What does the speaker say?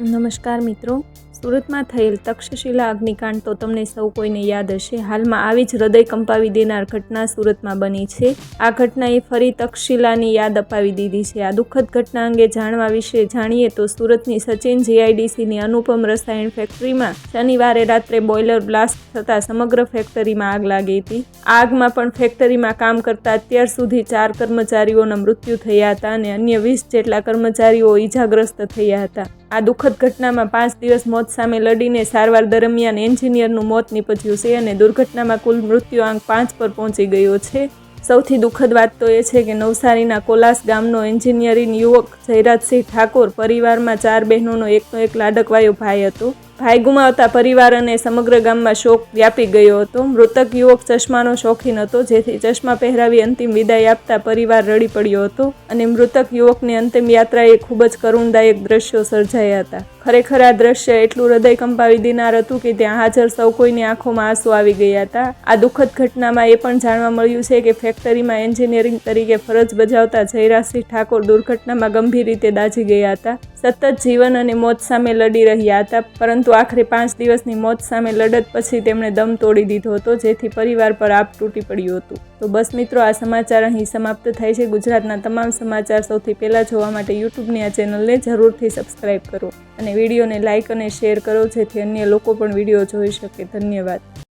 નમસ્કાર મિત્રો. સુરતમાં થયેલ તક્ષશિલા અગ્નિકાંડ તો તમને સૌ કોઈને યાદ હશે. હાલમાં આવી જ હૃદય કંપાવી દેનાર ઘટના સુરતમાં બની છે. આ ઘટનાએ ફરી તક્ષશિલાની યાદ અપાવી દીધી છે. આ દુઃખદ ઘટના અંગે જાણવા વિશે જાણીએ તો સુરતની સચિન જીઆઈડીસીની અનુપમ રસાયણ ફેક્ટરીમાં શનિવારે રાત્રે બોઇલર બ્લાસ્ટ થતાં સમગ્ર ફેક્ટરીમાં આગ લાગી હતી. આગમાં પણ ફેક્ટરીમાં કામ કરતા અત્યાર સુધી ચાર કર્મચારીઓના મૃત્યુ થયા હતા અને અન્ય વીસ જેટલા કર્મચારીઓ ઈજાગ્રસ્ત થયા હતા. આ દુઃખદ ઘટનામાં પાંચ દિવસ મોત સામે લડીને સારવાર દરમિયાન એન્જિનિયરનું મોત નીપજ્યું છે અને દુર્ઘટનામાં કુલ મૃત્યુઆંક પાંચ પર પહોંચી ગયો છે. સૌથી દુઃખદ વાત તો એ છે કે નવસારીના કોલાસ ગામનો એન્જિનિયરિંગ યુવક જયરાજસિંહ ઠાકોર પરિવારમાં ચાર બહેનોનો એકનો એક લાડકવાયો ભાઈ હતો. ભાઈ ગુમાવતા પરિવાર અને સમગ્ર ગામમાં શોક વ્યાપી ગયો હતો. મૃતક યુવક ચશ્માનો શોખીન હતો, જેથી ચશ્મા પહેરાવી અંતિમ વિદાય આપતા પરિવાર રડી પડ્યો હતો અને મૃતક યુવકની અંતિમ યાત્રાએ ખૂબ જ કરુણદાયક દ્રશ્યો સર્જાયા હતા. ખરેખર આ દ્રશ્ય એટલું હૃદય કંપાવી દેનાર હતું કે ત્યાં હાજર સૌ કોઈની આંખોમાં આંસુ આવી ગયા હતા. આ દુઃખદ ઘટનામાં એ પણ જાણવા મળ્યું છે કે ફેક્ટરીમાં એન્જિનિયરિંગ તરીકે ફરજ બજાવતા જયરાજસિંહ ઠાકોર દુર્ઘટનામાં ગંભીર રીતે દાઝી ગયા હતા. સતત જીવન અને મોત સામે લડી રહ્યા હતા, પરંતુ આખરે પાંચ દિવસની મોત સામે લડત પછી તેમણે દમ તોડી દીધો હતો, જેથી પરિવાર પર આપ તૂટી પડ્યું હતું. તો બસ મિત્રો, આ સમાચાર અહીં સમાપ્ત થાય છે. ગુજરાતના તમામ સમાચાર સૌથી પહેલાં જોવા માટે યુટ્યુબની આ ચેનલને જરૂરથી સબસ્ક્રાઇબ કરો અને વિડીયોને લાઇક અને શેર કરો, જેથી અન્ય લોકો પણ વીડિયો જોઈ શકે. ધન્યવાદ.